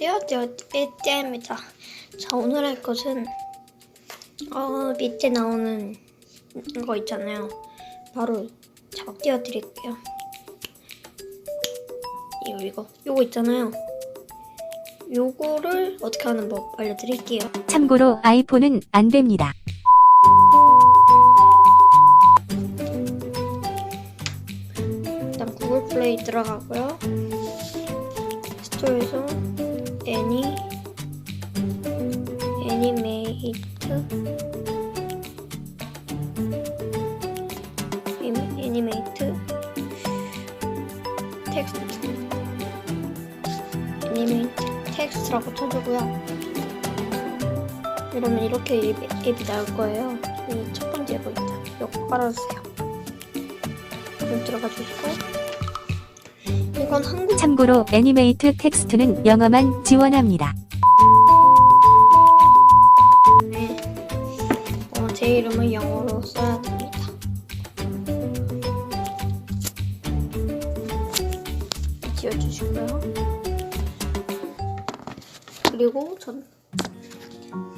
띄어 띄입니다. 자 오늘 할 것은 어 밑에 나오는 거 있잖아요. 바로 자 띄워 드릴게요. 이거 이거 요거 있잖아요. 요거를 어떻게 하는 법 알려 드릴게요. 참고로 아이폰은 안 됩니다. 일단 구글 플레이 들어가고요. 스토어에서 애니 애니메이트 애니- 애니메이트 텍스트 애니메이트 텍스트라고 쳐주고요. 이러면 이렇게 앱이, 앱이 나올 거예요. 이 첫 번째 앱 있다. 이거 깔아주세요. 좀 들어가 주시고 이건 한국 참고로 애니메이트 텍스트는 영어만 지원합니다. 네. 어, 제 이름을 영어로 써야 됩니다. 지워주시고요. 그리고 전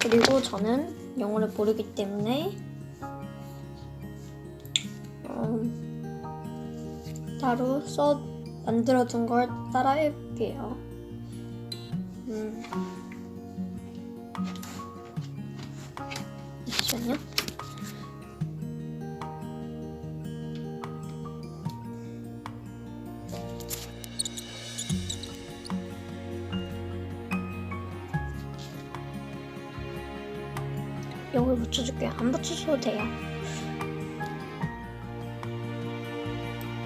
그리고 저는 영어를 모르기 때문에 음, 따로 써 만들어둔 걸 따라 해 볼게요. 음. 잠시만요. 이걸 붙여줄게요. 안 붙여줘도 돼요.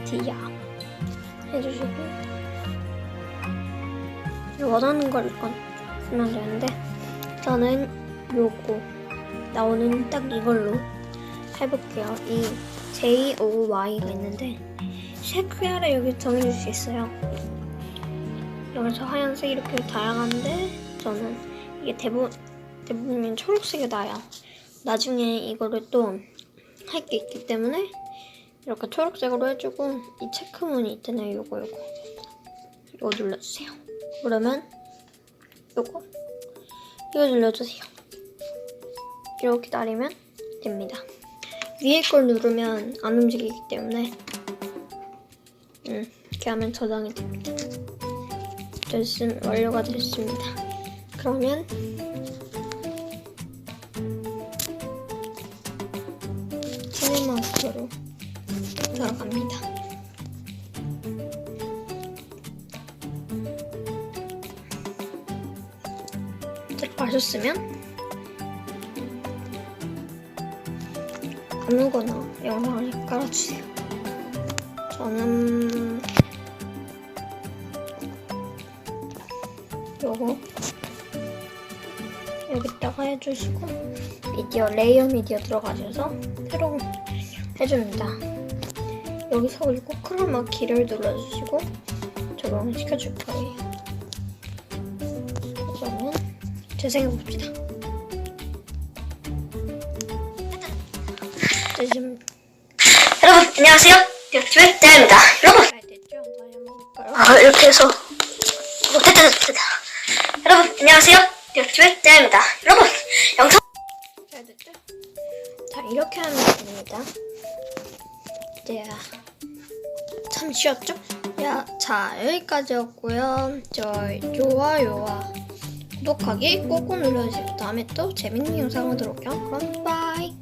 디야 해주시고 원하는 걸 일단 쓰면 되는데 저는 요거 나오는 딱 이걸로 해볼게요. 이 J-O-Y가 있는데 색깔을 여기 정해줄 수 있어요. 여기서 하얀색 이렇게 다양한데 저는 이게 대부분 대부분 초록색이 나요. 나중에 이거를 또 할 게 있기 때문에 이렇게 초록색으로 해주고 이 체크무늬 있잖아요. 요거 요거 이거 눌러주세요. 그러면 요거 이거 눌러주세요. 이렇게 다리면 됩니다. 위에 걸 누르면 안 움직이기 때문에 음, 이렇게 하면 저장이 됩니다. 됐음, 완료가 됐습니다. 그러면 시네마스터로 들어갑니다. 들어가셨으면 아무거나 영상을 깔아주세요. 저는 요거 여기다가 해주시고 미디어 레이어 미디어 들어가셔서 새로 해줍니다. 여기서 그리고 크로마 키를 눌러주시고 적용을 시켜줄 거예요. 그러면 재생해 봅시다. 네, 지금 여러분 안녕하세요. 유튜브의 대입니다. 여러분 잘 됐죠? 다시 한번 볼까요? 아 이렇게 해서 어, 됐다 됐다 됐다. 여러분 안녕하세요. 유튜브의 대입니다. 여러분 영상 잘 됐죠? 자 이렇게 하면 됩니다. 이제 참 쉬웠죠? 야, 자 여기까지였고요. 저 좋아요와 구독하기 꼭꼭 눌러주세요. 다음에 또 재밌는 영상 오도록 해요. 그럼 바이.